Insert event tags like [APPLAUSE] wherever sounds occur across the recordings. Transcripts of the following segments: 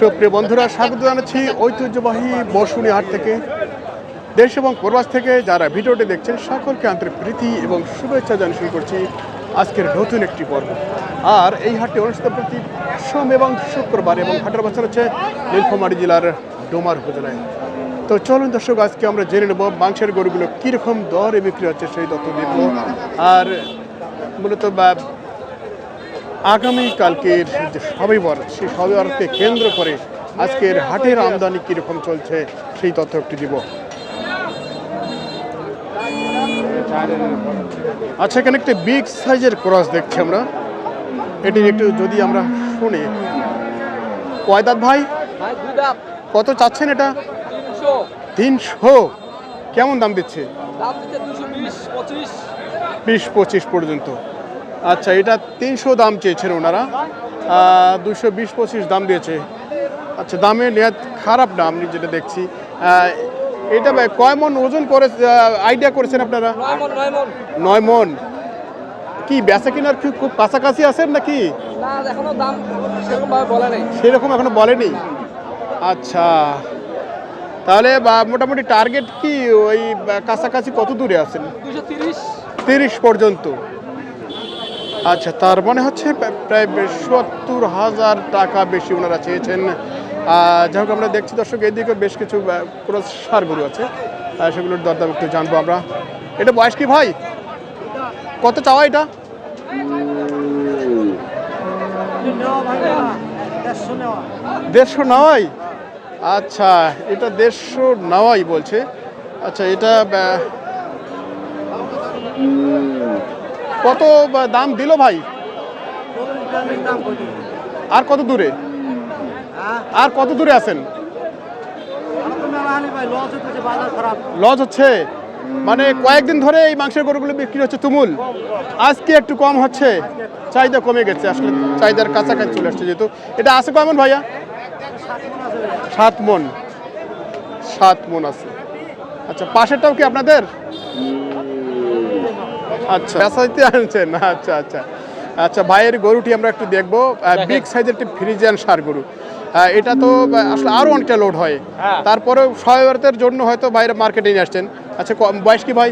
সুপ্রিয় বন্ধুরা, স্বাগত জানাচ্ছি ঐতিহ্যবাহী বসুনি হাট থেকে। দেশ এবং প্রবাস থেকে যারা ভিডিওটি দেখছেন, সকলকে আন্তরিক প্রীতি এবং শুভেচ্ছা জানিয়ে শুরু করছি আজকের নতুন একটি পর্ব। আর এই হাটটি অনুষ্ঠিত প্রতি সোম এবং শুক্রবার এবং হাটের বছর হচ্ছে নীলফামারী জেলার ডোমার উপজেলায়। তো চলুন দর্শক, আজকে আমরা জেনে নেব মাংসের গরুগুলো কীরকম দরে বিক্রি হচ্ছে সেই তথ্য দেখব। আর মূলত বা আগামী কালকের যে বরাত সেই বরাতকে কেন্দ্র করে আজকের হাটের আমদানি কীরকম চলছে সেই তথ্য একটি দিব। আচ্ছা এখানে একটা বিগ সাইজের ক্রস দেখছি আমরা। এটি একটু যদি আমরা শুনি। কয়দাত ভাই? কত চাচ্ছেন এটা? তিনশো। কেমন দাম দিচ্ছে? বিশ পঁচিশ পর্যন্ত। আচ্ছা এটা তিনশো দাম চেয়েছেন ওনারা। দুশো বিশ পঁচিশ দাম দিয়েছে। আচ্ছা দামে নেয়াত খারাপ না আমি যেটা দেখছি। এটা ভাই কয় মন ওজন করে আইডিয়া করেছেন আপনারা? নয় মন কি বেচা কিনার কি খুব কাছাকাছি আছেন নাকি? না এখনও দাম সেরকম এখনও বলেনি? আচ্ছা তাহলে মোটামুটি টার্গেট কি ওই কাছাকাছি কত দূরে আছেন? তিরিশ পর্যন্ত। আচ্ছা তার মনে হচ্ছে প্রা- প্রায় সত্তর হাজার টাকা বেশি ওনারা চেয়েছেন। যাই হোক আমরা দেখছি দর্শক এদিকে বেশ কিছু আহ, সার আছে। সেগুলোর দরদাম একটু জানব আমরা। এটা বয়স কি ভাই? কত চাওয়া এটা? দেড়শো নেওয়াই? আচ্ছা এটা দেড়শো নেওয়াই বলছে। আচ্ছা এটা কত দাম দিল ভাই? আর কত দূরে? আর কত দূরে আছেন? লজ হচ্ছে মানে কয়েকদিন ধরে এই মাংসের গরুগুলো বিক্রি হচ্ছে তুমুল। আজকে একটু কম হচ্ছে, চাহিদা কমে গেছে, আসলে চাহিদার কাছাকাছি চলে আসছে যেহেতু। এটা আছে কেমন ভাইয়া? সাত মন। সাত মন আছে। আচ্ছা পাশেরটাও কি আপনাদের? আচ্ছা। বেসাইতে আনছেন আচ্ছা আচ্ছা। আচ্ছা ভাইয়ের গরুটি আমরা একটু দেখব। বিগ সাইজের একটি ফ্রিজিয়ান সার গরু। এটা তো আসলে আরও অনেকটা লোড হয়। হ্যাঁ। তারপরেও সহায়তার জন্য হয়তো বাইরে মার্কেটে নিয়ে আসছেন। আচ্ছা বয়স কি ভাই?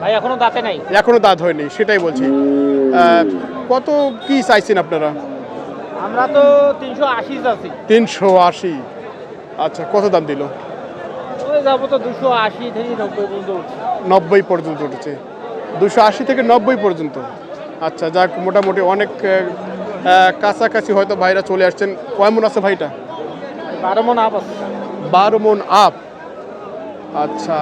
ভাই এখনও দাঁতে নাই। এখনও দাঁত হয়নি সেটাই বলছি। কত কি চাইছেন আপনারা? আমরা তো তিনশো আশি আছি তিনশো আশি। আচ্ছা কত দাম দিল? যাব তো দুশো আশি থেকে নব্বই পর্যন্ত। নব্বই পর্যন্ত উঠেছে। দুশো আশি থেকে নব্বই পর্যন্ত। আচ্ছা যাক মোটামুটি অনেক কাছাকাছি হয়তো ভাইরা চলে আসছেন। কয় মন আছে ভাইটা? বারো মন আপ আছে। বারো মন আপ আচ্ছা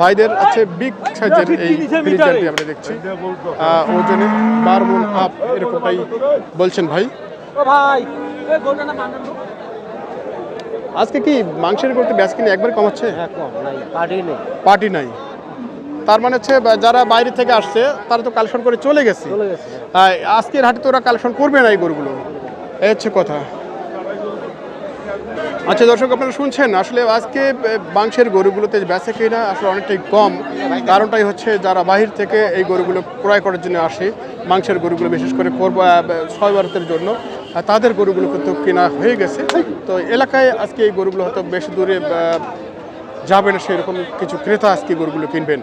ভাইদের আছে বিগ সাইজের এই ফ্রিজারটি আমরা দেখছি। ওজনে বারো মন আপ এরকমটাই বলছেন ভাই। আজকে কি মাংসের করতে ব্যাস কিনে একবার কমাচ্ছে হ্যাঁ নাই। পার্টি নাই। তার মানে হচ্ছে যারা বাইরে থেকে আসছে তারা তো কালেকশন করে চলে গেছে। আজকের হাটে তো ওরা কালেকশন করবে না এই গরুগুলো। এই হচ্ছে কথা। আচ্ছা দর্শক আপনারা শুনছেন আসলে আজকে মাংসের গরুগুলোতে বেচা কিনা আসলে অনেকটাই কম। কারণটাই হচ্ছে যারা বাহির থেকে এই গরুগুলো ক্রয় করার জন্য আসে মাংসের গরুগুলো বিশেষ করে করব ছয় ভারতের জন্য তাদের গরুগুলো কিন্তু কেনা হয়ে গেছে। তো এলাকায় আজকে এই গরুগুলো হয়তো বেশি দূরে যাবে না সেরকম কিছু ক্রেতা আজকে গরুগুলো কিনবেন।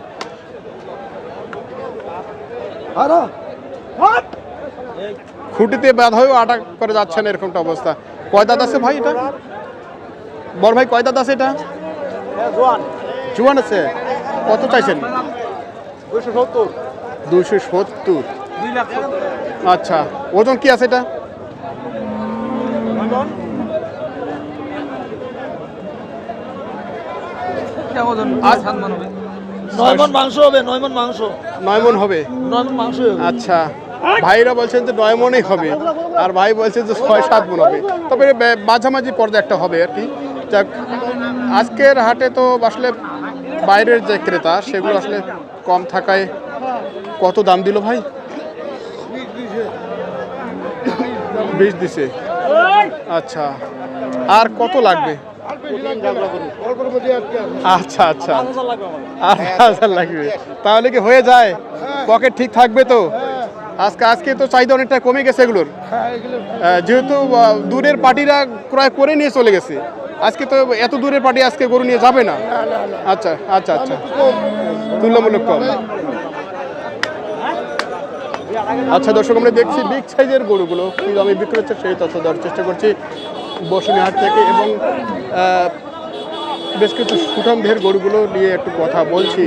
খুঁটিতে বাধা হয়েও আটা করে যাচ্ছে না এরকমটা অবস্থা। কয় দাঁত আছে ভাই এটা? বড় ভাই কয় দাঁত আছে এটা? জুয়ান। আছে? কত চাইছেন? দুশো সত্তর। দুশো সত্তর। আচ্ছা ওজন কি আছে এটা? ওজন? নয় মন মাংস হবে নয় মন মাংস। নয় মন হবে। আচ্ছা ভাইরা বলছেন যে নয় মনই হবে আর ভাই বলছেন যে ছয় সাত মন হবে। তবে মাঝামাঝি পর্যায়ে একটা হবে আর কি। যাক আজকের হাটে তো আসলে বাইরের যে ক্রেতা সেগুলো আসলে কম থাকায় কত দাম দিল ভাই? বিশ দিছে। আচ্ছা আর কত লাগবে? আচ্ছা আচ্ছা। লাগবে তাহলে কি হয়ে যায়? পকেট ঠিক থাকবে তো? আজকে আজকে তো চাহিদা অনেকটা কমে গেছে এগুলোর। হ্যাঁ যেহেতু দূরের পার্টিরা ক্রয় করে নিয়ে চলে গেছে। আজকে তো এত দূরের পার্টি আজকে গরু নিয়ে যাবে না। আচ্ছা আচ্ছা আচ্ছা। তুলনামূলক কম। আচ্ছা দর্শক আমরা দেখছি বিগ সাইজের গরুগুলো। কি দামে বিক্রি হচ্ছে সেই তথ্য দেওয়ার চেষ্টা করছি। বসুনিহাট থেকে এবং বেশ কিছু সুঠাম দেহের গরুগুলো নিয়ে একটু কথা বলছি।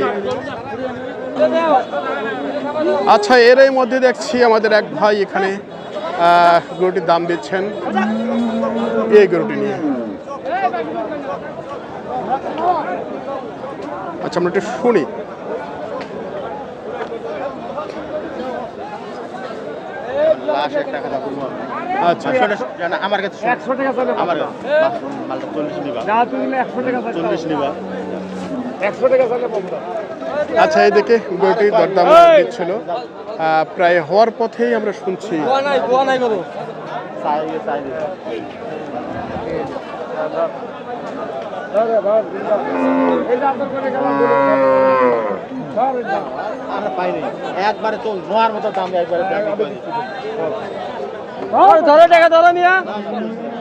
আচ্ছা এরই মধ্যে দেখছি আমাদের এক ভাই এখানে গরুটির দাম দিচ্ছেন। এই গরুটি নিয়ে। আচ্ছা আমরা একটু শুনি। আচ্ছা আমার কাছে একশো টাকা চলে আমার মালটা চল্লিশ নিবা। না তুমি একশো টাকা চল্লিশ নিবা। একশো টাকা চলে বন্ধু আচ্ছা গরুটির দরদাম দিচ্ছিল। প্রায় হওয়ার পথেই আমরা শুনছি একবারে তো নোয়ার মতো দাম একবারে। ধরো টাকা ধরো মিয়া।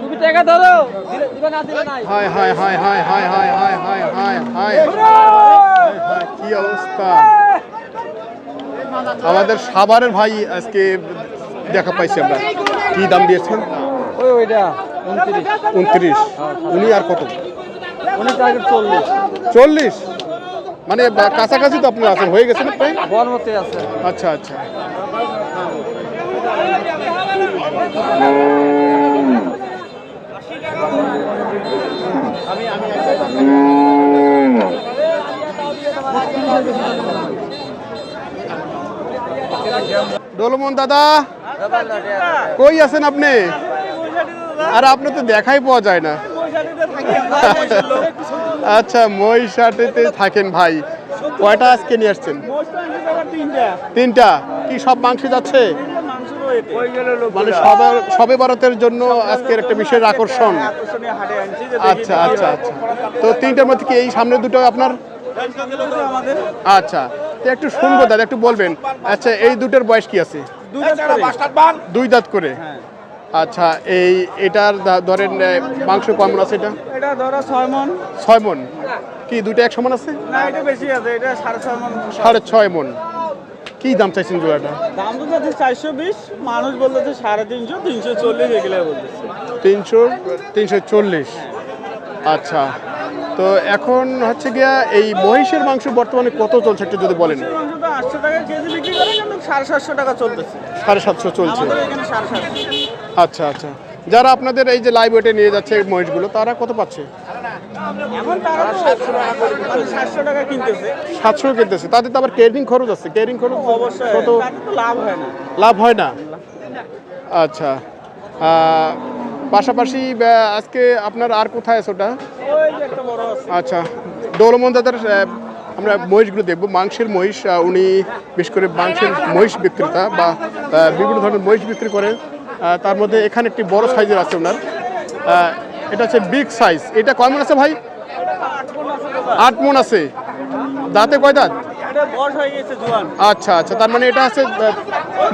তুমি টাকা ধরো। দিবে না নাই। হায় হায় হায় হায় হায় হায় হায় হায় হায় হায়। হায় হায়, কি অবস্থা? আমাদের সাভারের ভাই আজকে দেখা পাইছি আমরা। কি দাম দিয়েছেন? ওই ওইটা উনত্রিশ। উনি আর কত? উনি টার্গেট চল্লিশ। চল্লিশ? মানে কাছাকাছি তো আপনার আছেন। হয়ে প্রায়? আছে। আচ্ছা আচ্ছা। ডোলমন দাদা, কই আছেন আপনি? আর আপনি তো দেখাই পাওয়া যায় না। আচ্ছা মহিষাটিতে থাকেন ভাই। কয়টা আজকে নিয়ে আসছেন? তিনটা। কি সব মাংস যাচ্ছে? মানে সবার সবে ভারতের জন্য আজকের একটা বিশেষ আকর্ষণ। আচ্ছা আচ্ছা আচ্ছা। তো তিনটার মধ্যে কি এই সামনে দুটো আপনার? আচ্ছা তো একটু শুনব দাদা একটু বলবেন। আচ্ছা এই দুটোর বয়স কি আছে? দুই দাঁত করে। আচ্ছা এই এটার ধরেন মাংস কেমন আছে এটা? এটা ধরো ছয় মন। ছয় মন। কি দুটো এক সমান আছে? না এটা বেশি আছে এটা সাড়ে ছয় মন। সাড়ে ছয় মন। কি দাম চাইছেন জোড়াটা? দাম তো যাচ্ছে চারশো বিশ মানুষ বলতেছে সাড়ে তিনশো তিনশো চল্লিশ এগুলো বলতেছে। তিনশো তিনশো চল্লিশ। আচ্ছা তো এখন হচ্ছে গিয়া এই মহিষের মাংস বর্তমানে কত চলছে একটু যদি বলেন? আটশো টাকা কেজি বিক্রি করে কিন্তু সাড়ে সাতশো টাকা চলতেছে। সাড়ে সাতশো চলছে। আচ্ছা আচ্ছা। যারা আপনাদের এই যে লাইভ ওয়েটে নিয়ে যাচ্ছে মহিষগুলো তারা কত পাচ্ছে? সাতশো টাকা মানে সাতশো টাকা কিনতেছে। তাদের তো আবার কেয়ারিং খরচ আছে। কেয়ারিং খরচ অবশ্যই। কত? লাভ হয় না। লাভ হয় না? আচ্ছা। পাশাপাশি আজকে আপনার আর কোথায় আছে ওটা? ওই যে একটা বড় আছে। আচ্ছা। দৌলমন দাদার আমরা মহিষগুলো দেখব। মাংসের মহিষ উনি বিশেষ করে মাংসের মহিষ বিক্রেতা বা বিভিন্ন ধরনের মহিষ বিক্রি করেন। আহ, তার মধ্যে এখানে একটি বড় সাইজের আছে ওনার। এটা হচ্ছে বিগ সাইজ। এটা কয় মন আছে ভাই? আট মন আছে। দাঁতে কয় দাঁত? এটা আচ্ছা আচ্ছা। তার মানে এটা আছে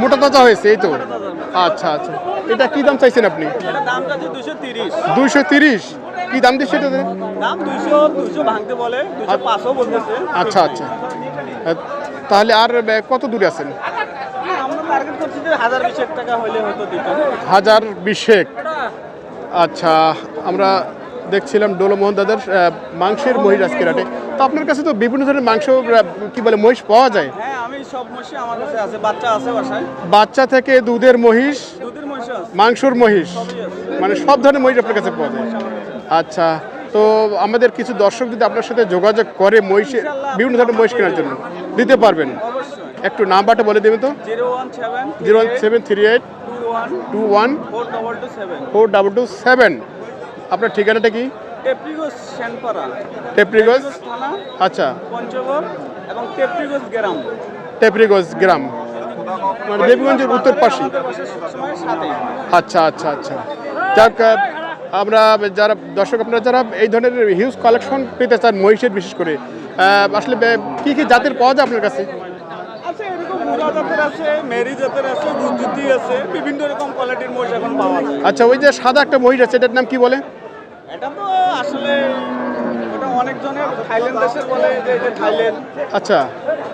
মোটা তাজা হয়েছে এই তো? আচ্ছা আচ্ছা। এটা কি দাম চাইছেন আপনি? এটা দুইশো তিরিশ। কি দাম দিচ্ছে পাঁচশো বলতেছে। আচ্ছা আচ্ছা। তাহলে আর কত দূরে আছেন? টার্গেট করছি যে হাজার বিশেক টাকা হলে হয়তো দিতাম। হাজার বিশেক। আচ্ছা আমরা দেখছিলাম ডোলোমোহন দাদার মাংসের মহিষ আজকে রাটে তো আপনার কাছে তো বিভিন্ন ধরনের মাংস কি বলে মহিষ পাওয়া যায়? হ্যাঁ আমি সব মহিষই আমার কাছে আছে বাচ্চা আছে বাসায়। বাচ্চা থেকে দুধের মহিষ দুধের মহিষ মাংসর মহিষ মানে সব ধরনের মহিষ আপনার কাছে পাওয়া যায়। আচ্ছা তো আমাদের কিছু দর্শক যদি আপনার সাথে যোগাযোগ করে মহিষের বিভিন্ন ধরনের মহিষ কেনার জন্য দিতে পারবেন। একটু নাম্বারটা বলে দেবেন তো? Zero one seven three eight two one four double two seven আপনার ঠিকানাটা কি? টেপ্রিগোস শ্যানপাড়া টেপ্রিগঞ্জ থানা আচ্ছা। পঞ্চগড় এবং টেপ্রিগোস গ্রাম। গ্রাম। মানে দেবীগঞ্জের উত্তর পাশে। আচ্ছা আচ্ছা আচ্ছা। যাক আমরা যারা দর্শক আপনারা যারা এই ধরনের হিউজ কালেকশন পেতে চান মহিষের বিশেষ করে আসলে কি কি জাতের পাওয়া যায় আপনার কাছে? আচ্ছা জাতের আছে মেরি জাতের আছে আছে বিভিন্ন রকম কোয়ালিটির মহিষ এখন পাওয়া যায়। আচ্ছা ওই যে সাদা একটা মহিষ আছে এটার নাম কি বলে? এটা তো আসলে ওটা অনেকজনের থাইল্যান্ড দেশের বলে যে এটা থাইল্যান্ড। আচ্ছা।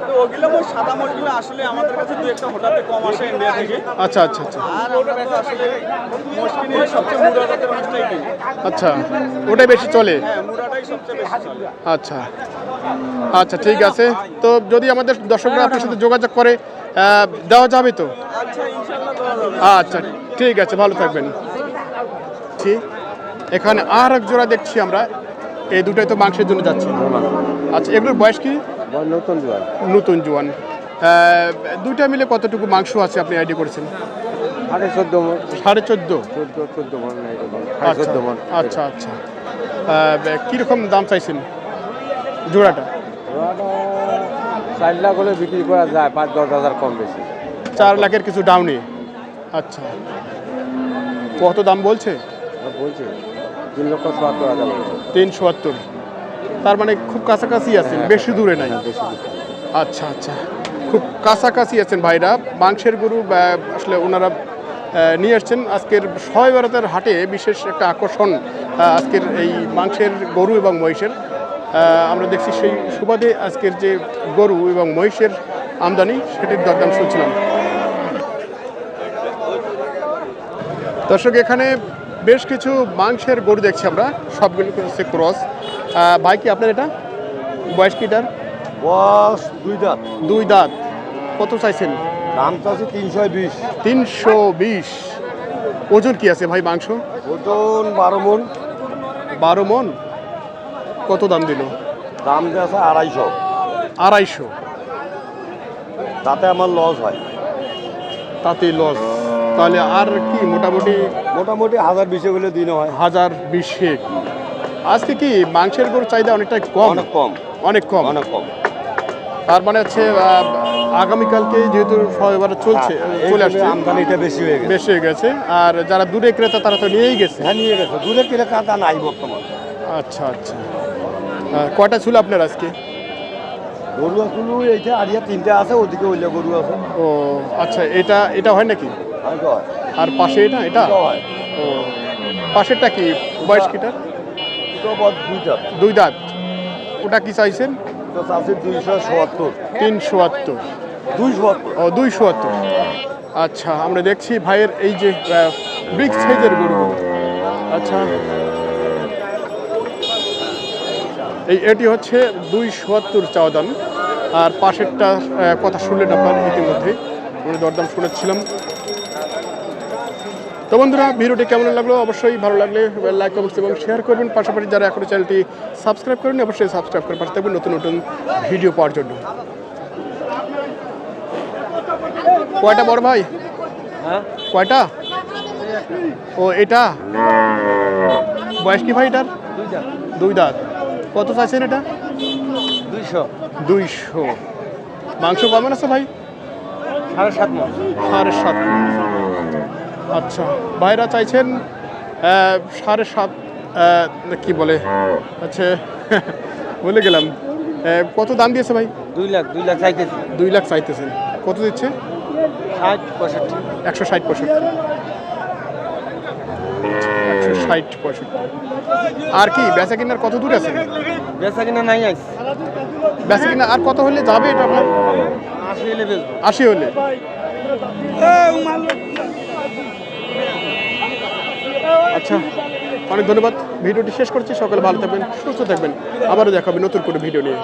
তো ওগুলো সাদা আসলে আমাদের কাছে দু একটা হঠাৎ কম আসে ইন্ডিয়া থেকে। আচ্ছা আচ্ছা আচ্ছা। আর আমরা তো আসলে মোষ সবচেয়ে মুড়া জাতের মোষটাই কিনি। আচ্ছা ওটাই বেশি চলে? হ্যাঁ মুড়াটাই সবচেয়ে বেশি চলে। আচ্ছা। আচ্ছা ঠিক আছে। তো যদি আমাদের দর্শকরা আপনার সাথে যোগাযোগ করে দেওয়া যাবে তো? আচ্ছা ঠিক আছে ভালো থাকবেন। ঠিক এখানে আর এক জোড়া দেখছি আমরা। এই দুটাই তো মাংসের জন্য যাচ্ছে। আচ্ছা এগুলোর বয়স কি? নতুন জোয়ার নতুন জোয়ান। দুইটা মিলে কতটুকু মাংস আছে আপনি আইডিয়া করেছেন? সাড়ে চোদ্দ সাড়ে চোদ্দ? চোদ্দ আচ্ছা আচ্ছা আচ্ছা। কীরকম দাম চাইছেন জোড়াটা চার লাখ হলে বিক্রি করা যায় পাঁচ দশ হাজার কম বেশি। চার লাখের কিছু ডাউনে? আচ্ছা। কত দাম বলছে? বলছি তিন লক্ষ চুয়াত্তর হাজার তিন চুয়াত্তর। তার মানে খুব কাছাকাছি আছেন বেশি দূরে নাই। বেশি দিতে আচ্ছা আচ্ছা। খুব কাছাকাছি আছেন ভাইরা। মাংসের গরু আসলে ওনারা নিয়ে আসছেন। আজকের ছয় ভারতের হাটে বিশেষ একটা আকর্ষণ আজকের এই মাংসের গরু এবং মহিষের। আমরা দেখছি সেই সুবাদে আজকের যে গরু এবং মহিষের আমদানি সেটির দরদাম শুনছিলাম। দর্শক এখানে বেশ কিছু মাংসের গরু দেখছি আমরা সবগুলো হচ্ছে ক্রস। ভাই কি আপনার এটা? বয়স কি এটার? বস দুই দাঁত। দুই দাঁত। কত চাইছেন? দাম চাইছে তিনশো বিশ। তিনশো বিশ। ওজন কি আছে ভাই মাংস? ওজন বারো মন। বারো মন? কত দাম দিল? দাম যে আছে আড়াইশো। আড়াইশো। তাতে আমার লস হয়। তাতে লস। তাহলে আর কি মোটামুটি? মোটামুটি হাজার বিশে হলে দিন হয়। হাজার বিশেক। আজকে কি মাংসের গরুর চাহিদা অনেকটা কম? অনেক কম। অনেক কম? অনেক কম। তার মানে হচ্ছে আগামীকালকে যেহেতু সবাই চলছে হ্যাঁ, চলে আসছে। আমদানিটা বেশি হয়ে গেছে। বেশি হয়ে গেছে। আর যারা দূরে ক্রেতা তারা তো নিয়েই গেছে। হ্যাঁ নিয়ে গেছে। দূরে ক্রেতা নাই বর্তমান। আচ্ছা আচ্ছা। কয়টা ছিল আপনার আজকে? গরু আসলে এইটা আরিয়া তিনটা আছে ওদিকে ওইলে গরু আছে। ও আচ্ছা এটা এটা হয় নাকি? আর পাশে এটা এটা? ও পাশেরটা কি বয়স কিটার? দুই দাঁত। ওটা কি চাইছেন? তো আছে দুইশো সত্তর তিন দুই সত্তর ও দুই চুয়াত্তর। আচ্ছা আমরা দেখছি ভাইয়ের এই যে বিগ সাইজের গরু। আচ্ছা এই এটি হচ্ছে দুই চুয়াত্তর চাওয়া দাম। আর পাশেরটা কথা শুনলেন আপনার ইতিমধ্যে আমরা দরদাম শুনেছিলাম। তো বন্ধুরা ভিডিওটি কেমন লাগল? অবশ্যই ভালো লাগলে লাইক কমেন্টস এবং শেয়ার করবেন। পাশাপাশি যারা এখনও চ্যানেলটি সাবস্ক্রাইব করেন অবশ্যই সাবস্ক্রাইব করে পাশে থাকবেন নতুন নতুন ভিডিও পাওয়ার জন্য। কয়টা বড় ভাই? হ্যাঁ? কয়টা? ও এটা? বয়স কি ভাই এটার? দুই দাঁত। কত চাইছেন এটা? দুইশো। দুইশো। মাংস কেমন আছে ভাই? সাড়ে সাত সাড়ে সাত আচ্ছা ভাইরা চাইছেন সাড়ে সাত কি বলে? আচ্ছা [LAUGHS] বলে গেলাম। কত দাম দিয়েছে ভাই? দুই লাখ দুই লাখ চাইতেছি। দুই লাখ চাইতেছেন। কত দিচ্ছে? ষাট পঁয়ষট্টি। একশো ষাট পঁয়ষট্টি। একশো ষাট পঁয়ষট্টি। আর কি বেচা কিনার কত দূর আছে? বেচা কিনা নাই আইস বেচা কিনা আর কত হলে যাবে এটা আপনার? আশি বেচবো। আশি হলে। আচ্ছা অনেক ধন্যবাদ। ভিডিওটি শেষ করছি সকালে ভালো থাকবেন সুস্থ থাকবেন। আবারও দেখাবে নতুন কোনো ভিডিও নিয়ে।